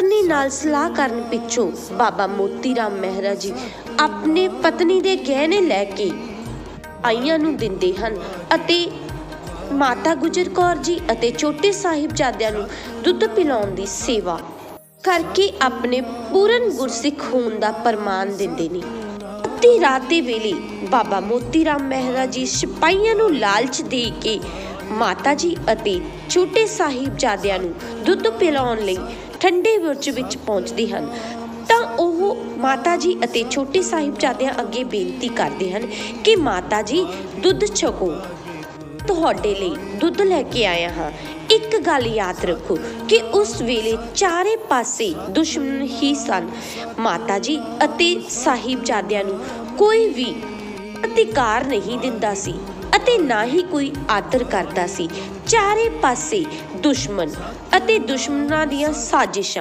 ਪਤਨੀ ਨਾਲ ਸਲਾਹ ਕਰਨ ਪਿੱਛੋਂ ਬਾਬਾ ਮੋਤੀ ਰਾਮ ਮਹਿਰਾ ਜੀ ਆਪਣੇ ਪਤਨੀ ਦੇ ਗਹਿਣੇ ਲੈ ਕੇ ਆਈਆਂ ਨੂੰ ਦਿੰਦੇ ਹਨ ਅਤੇ ਮਾਤਾ ਗੁਜਰ ਕੌਰ ਜੀ ਅਤੇ ਛੋਟੇ ਸਾਹਿਬਜ਼ਾਦਿਆਂ ਨੂੰ ਦੁੱਧ ਪਿਲਾਉਣ ਦੀ ਸੇਵਾ ਕਰਕੇ ਆਪਣੇ ਪੂਰਨ ਗੁਰਸਿੱਖ ਹੋਣ ਦਾ ਪ੍ਰਮਾਣ ਦਿੰਦੇ ਨੇ। ਅੱਧੀ ਰਾਤ ਦੇ ਵੇਲੇ ਬਾਬਾ ਮੋਤੀ ਰਾਮ ਮਹਿਰਾ ਜੀ ਸਿਪਾਹੀਆਂ ਨੂੰ ਲਾਲਚ ਦੇ ਕੇ ਮਾਤਾ ਜੀ ਅਤੇ ਛੋਟੇ ਸਾਹਿਬਜ਼ਾਦਿਆਂ ਨੂੰ ਦੁੱਧ ਪਿਲਾਉਣ ਲਈ ਠੰਡੇ ਬੁਰਜ ਵਿੱਚ ਪਹੁੰਚਦੇ ਹਨ। ਤਾਂ ਉਹ ਮਾਤਾ ਜੀ ਅਤੇ ਛੋਟੇ ਸਾਹਿਬਜ਼ਾਦਿਆਂ ਅੱਗੇ ਬੇਨਤੀ ਕਰਦੇ ਹਨ ਕਿ ਮਾਤਾ ਜੀ ਦੁੱਧ ਛਕੋ। ਤੁਹਾਡੇ ਲਈ ਦੁੱਧ ਲੈ ਕੇ ਆਇਆ ਹਾਂ। ਇੱਕ ਗੱਲ ਯਾਦ ਰੱਖੋ ਕਿ ਉਸ ਵੇਲੇ ਚਾਰੇ ਪਾਸੇ ਦੁਸ਼ਮਣ ਹੀ ਸਨ। ਮਾਤਾ ਜੀ ਅਤੇ ਸਾਹਿਬਜ਼ਾਦਿਆਂ ਨੂੰ ਕੋਈ ਵੀ ਅਧਿਕਾਰ ਨਹੀਂ ਦਿੰਦਾ ਸੀ ਅਤੇ ਨਾ ਹੀ ਕੋਈ ਆਦਰ ਕਰਦਾ ਸੀ। ਚਾਰੇ ਪਾਸੇ ਦੁਸ਼ਮਣ ਅਤੇ ਦੁਸ਼ਮਣਾਂ ਦੀਆਂ ਸਾਜ਼ਿਸ਼ਾਂ।